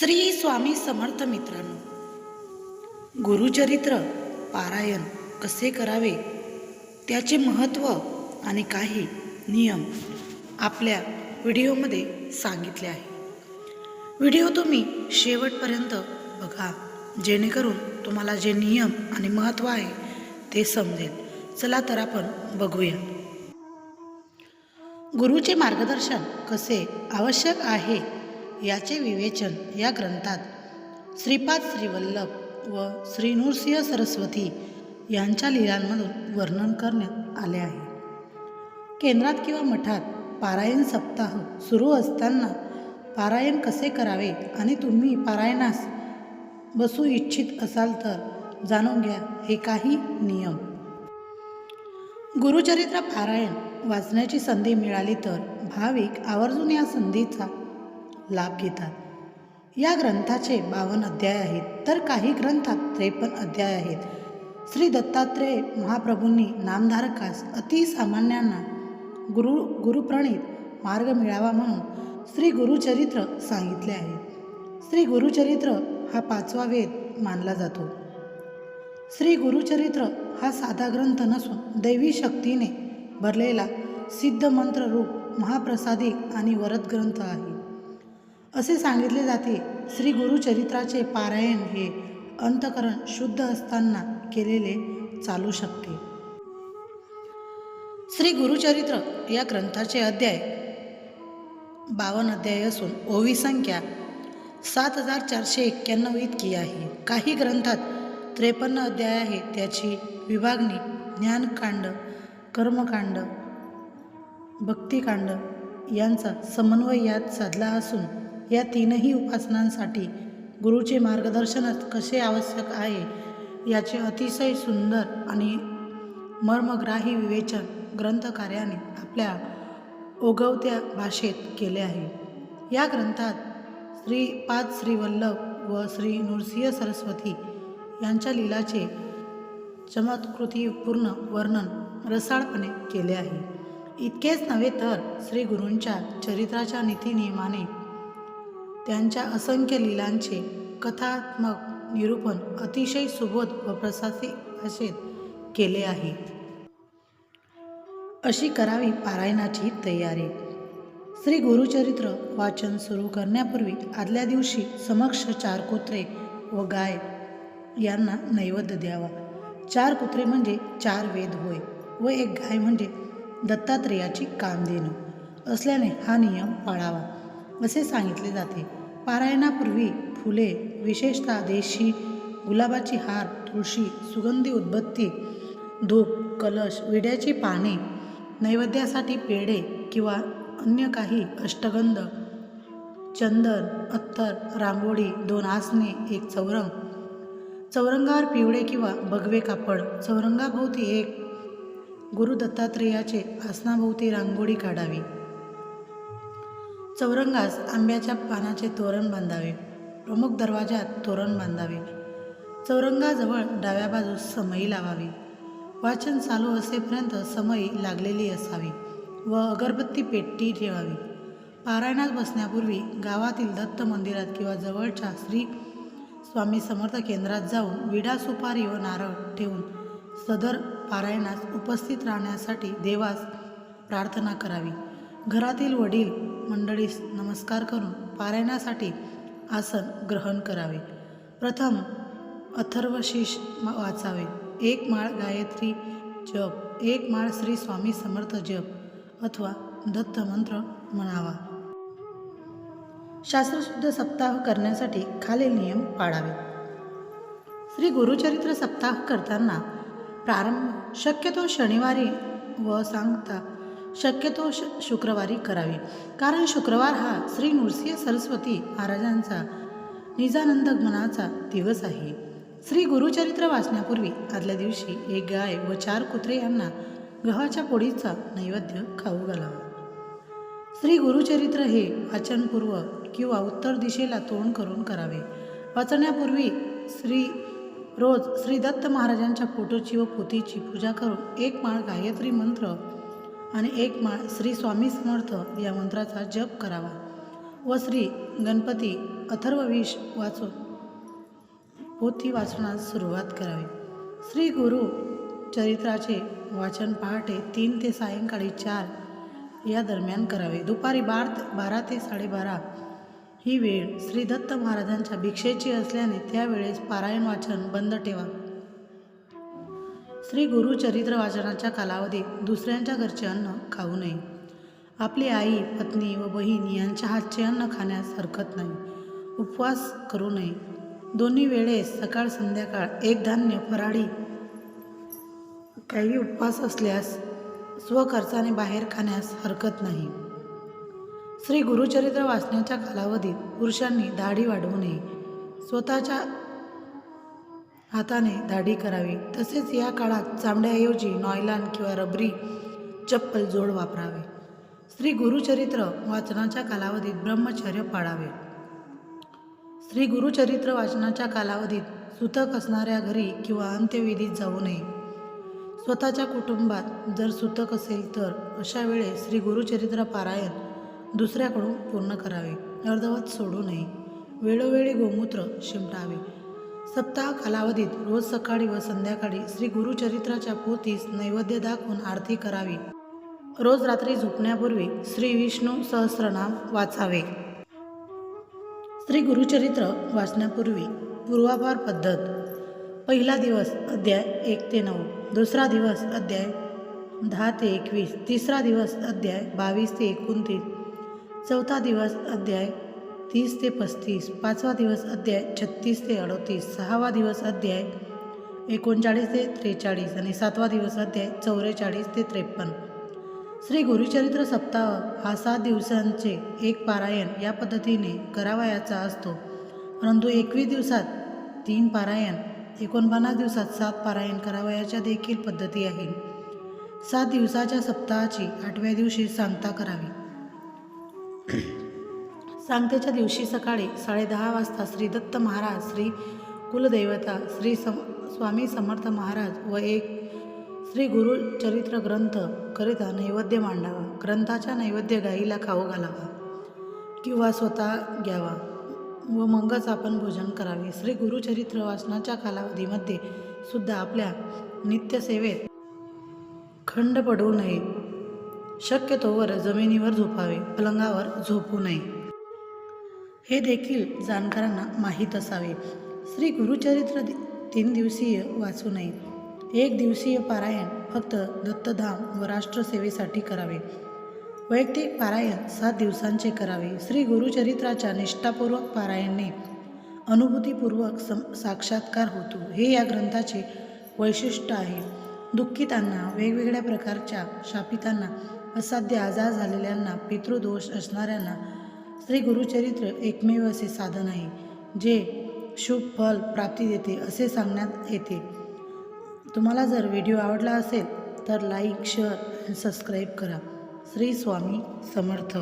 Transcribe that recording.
श्री स्वामी समर्थ मित्रांनो गुरुचरित्र पारायण कसे करावे त्याचे महत्त्व आणि काही नियम आपल्या व्हिडिओमध्ये सांगितले आहे. व्हिडिओ तुम्ही शेवटपर्यंत बघा जेणेकरून तुम्हाला जे नियम आणि महत्त्व आहे ते समजेल. चला तर आपण बघूया. गुरुचे मार्गदर्शन कसे आवश्यक आहे याचे विवेचन या ग्रंथात श्रीपाद श्रीवल्लभ व श्री नृसिंह सरस्वती यांच्या लीलांमधून वर्णन करण्यात आले आहे. केंद्रात किंवा मठात पारायण सप्ताह सुरू असताना पारायण कसे करावे आणि तुम्ही पारायणास बसू इच्छित असाल तर जाणून घ्या हे काही नियम. गुरुचरित्र पारायण वाचण्याची संधी मिळाली तर भाविक आवर्जून या संधीचा लाभ घेतात. या ग्रंथाचे बावन्न अध्याय आहेत. तर काही ग्रंथात त्रेपन्न अध्याय आहेत. श्री दत्तात्रेय महाप्रभूंनी नामधारकास अतिसामान्यांना गुरु गुरुप्रणित मार्ग मिळावा म्हणून श्री गुरुचरित्र सांगितले आहे. श्री गुरुचरित्र हा पाचवा वेद मानला जातो. श्री गुरुचरित्र हा साधा ग्रंथ नसून दैवी शक्तीने भरलेला सिद्ध मंत्र रूप महाप्रसादी आणि वरद ग्रंथ आहे. असे सांगितले जाते श्री गुरुचरित्राचे पारायण हे अंतकरण शुद्ध असताना केलेले चालू शकते. श्री गुरुचरित्र या ग्रंथाचे अध्याय बावन्न अध्याय असून ओवी संख्या सात हजार चारशे एक्क्याण्णव इतकी आहे. काही ग्रंथात त्रेपन्न अध्याय आहे. त्याची विभागणी ज्ञानकांड कर्मकांड भक्तिकांड यांचा समन्वय यात साधला असून या तीनही उपासनांसाठी गुरुचे मार्गदर्शन कसे आवश्यक आहे याचे अतिशय सुंदर आणि मर्मग्राही विवेचन ग्रंथकार्याने आपल्या ओगवत्या भाषेत केले आहे. या ग्रंथात श्री पाच श्रीवल्लभ व श्री नृसिंह सरस्वती यांच्या लीलाचे चमत्कृतीपूर्ण वर्णन रसाळपणे केले आहे. इतकेच नव्हे तर श्री गुरूंच्या चरित्राच्या नीतिनियमाने त्यांच्या असंख्य लीलांचे कथात्मक निरूपण अतिशय सुबोध व प्रसासी भाषेत केले आहे. अशी करावी पारायणाची तयारी. श्री गुरुचरित्र वाचन सुरू करण्यापूर्वी आदल्या दिवशी समक्ष चार कुत्रे व गाय यांना नैवेद्य द्यावा. चार कुत्रे म्हणजे चार वेद होय व एक गाय म्हणजे दत्तात्रेयाची काम देणं असल्याने हा नियम पाळावा असे सांगितले जाते. पारायणापूर्वी फुले विशेषतः देशी गुलाबाची हार तुळशी सुगंधी उदबत्ती धूप कलश विड्याची पाने नैवेद्यासाठी पेढे किंवा अन्य काही अष्टगंध चंदन अत्तर रांगोळी दोन आसने एक चौरंग चौरंगावर पिवळे किंवा भगवे कापड चौरंगाभोवती एक गुरु दत्तात्रेयाचे आसनाभोवती रांगोळी काढावी. चौरंगास आंब्याच्या पानाचे तोरण बांधावे. प्रमुख दरवाजात तोरण बांधावे. चौरंगाजवळ डाव्या बाजूस समई लावावी. वाचन चालू असेपर्यंत समई लागलेली असावी व अगरबत्ती पेटी ठेवावी. पारायणात बसण्यापूर्वी गावातील दत्त मंदिरात किंवा जवळच्या श्री स्वामी समर्थ केंद्रात जाऊन विडा सुपारी व नारळ ठेवून सदर पारायणास उपस्थित राहण्यासाठी देवास प्रार्थना करावी. घरातील वडील मंडळीस नमस्कार करून पारायणासाठी आसन ग्रहण करावे. प्रथम अथर्वशीष वाचावे. एक माळ गायत्री जप. एक माळ श्री स्वामी समर्थ जप अथवा दत्त मंत्र म्हणावा. शास्त्रशुद्ध सप्ताह करण्यासाठी खालील नियम पाळावे. श्री गुरुचरित्र सप्ताह करताना प्रारंभ शक्यतो शनिवारी व सांगता शक्यतो श शुक्रवारी करावी. कारण शुक्रवार हा श्री नृसिंह सरस्वती महाराजांचा निजानंद मनाचा दिवस आहे. श्री गुरुचरित्र वाचण्यापूर्वी आदल्या दिवशी एक गाय व चार कुत्रे यांना गव्हाच्या पोळीचा नैवेद्य खाऊ घालावा. श्री गुरुचरित्र हे वाचनपूर्व किंवा उत्तर दिशेला तोंड करून करावे. वाचण्यापूर्वी श्री रोज श्री दत्त महाराजांच्या फोटोची व पोथीची पूजा करून एक माळ गायत्री मंत्र आणि एक माळ श्री स्वामी समर्थ या मंत्राचा जप करावा. व श्री गणपती अथर्वविष वाचून पोथी वाचनास सुरुवात करावी. श्री गुरु चरित्राचे वाचन पहाटे तीन ते सायंकाळी चार या दरम्यान करावे. दुपारी बार बारा ते साडेबारा ही वेळ श्री दत्त महाराजांच्या भिक्षेची असल्याने त्यावेळेस पारायण वाचन बंद ठेवा. श्री गुरुचरित्र वाचनाच्या कालावधीत दुसऱ्यांच्या घरचे अन्न खाऊ नये. आपली आई पत्नी व बहीण यांच्या हातचे अन्न खाण्यास हरकत नाही. उपवास करू नये. दोन्ही वेळेस सकाळ संध्याकाळ एक धान्य फराळी काही उपवास असल्यास स्वखर्चाने बाहेर खाण्यास हरकत नाही. श्री गुरुचरित्र वाचण्याच्या कालावधीत पुरुषांनी दाढी वाढवू नये. स्वतःच्या हाताने दाढी करावी. तसेच या काळात चामड्याऐवजी नॉयलान किंवा रबरी चप्पल जोड वापरावे. श्री गुरुचरित्र वाचनाच्या कालावधीत ब्रह्मचर्य पाळावे. श्री गुरुचरित्र वाचनाच्या कालावधीत सुतक असणाऱ्या घरी किंवा अंत्यविधीत जाऊ नये. स्वतःच्या कुटुंबात जर सुतक असेल तर अशा वेळेस श्री गुरुचरित्र पारायण दुसऱ्याकडून पूर्ण करावे. अर्धवत सोडू नये. वेळोवेळी गोमूत्र शिंपडावे. सप्ताह कालावधीत रोज सकाळी व संध्याकाळी श्री गुरुचरित्राच्या पोथीस नैवेद्य दाखवून आरती करावी. रोज रात्री झोपण्यापूर्वी श्री विष्णू सहस्रनाम वाचावे. श्री गुरुचरित्र वाचण्यापूर्वी पूर्वाभार पद्धत. पहिला दिवस अध्याय एक ते नऊ दुसरा दिवस अध्याय दहा ते एकवीस तिसरा दिवस अध्याय बावीस ते एकोणतीस चौथा दिवस अध्याय तीस ते पस्तीस पाचवा दिवस अध्याय छत्तीस ते अडतीस सहावा दिवस अध्याय एकोणचाळीस ते त्रेचाळीस आणि सातवा दिवस अध्याय चौवेचाळीस ते त्रेपन्न. श्री गुरुचरित्र सप्ताह हा सात दिवसांचे एक पारायण या पद्धतीने करावयाचा असतो. परंतु एकवीस दिवसात तीन पारायण एकोणपन्नास दिवसात सात पारायण करावयाच्या देखील पद्धती आहे सात दिवसाच्या सप्ताहाची आठव्या दिवशी सांगता करावी. सांगतेच्या दिवशी सकाळी साडेदहा वाजता श्री दत्त महाराज श्री कुलदैवता श्री सम स्वामी समर्थ महाराज व एक श्री गुरु चरित्र ग्रंथ करिता नैवेद्य मांडावा. ग्रंथाचा नैवेद्य गाईला खाऊ घालावा किंवा स्वतः घ्यावा व मगच आपण भोजन करावे. श्री गुरुचरित्र वाचनाच्या कालावधीमध्ये सुद्धा आपल्या नित्यसेवेत खंड पडू नये. शक्यतोवर जमिनीवर झोपावे पलंगावर झोपू नये. हे देखील जाणकारांना माहीत असावे. श्री गुरुचरित्र तीन दिवसीय वाचू नये. एक दिवसीय पारायण फक्त दत्तधाम व राष्ट्रसेवेसाठी करावे. वैयक्तिक पारायण सात दिवसांचे करावे. श्री गुरुचरित्राच्या निष्ठापूर्वक पारायणने अनुभूतीपूर्वक सम साक्षात्कार होतो. हे या ग्रंथाचे वैशिष्ट्य आहे. दुःखितांना वेगवेगळ्या प्रकारच्या शापितांना असाध्य आजार झालेल्यांना पितृदोष असणाऱ्यांना श्री गुरुचरित्र एकमेव असे साधन आहे जे शुभ फल प्राप्ती देते असे सांगण्यात येते. तुम्हाला जर व्हिडिओ आवडला असेल तर लाईक शेअर आणि सबस्क्राईब करा. श्री स्वामी समर्थ.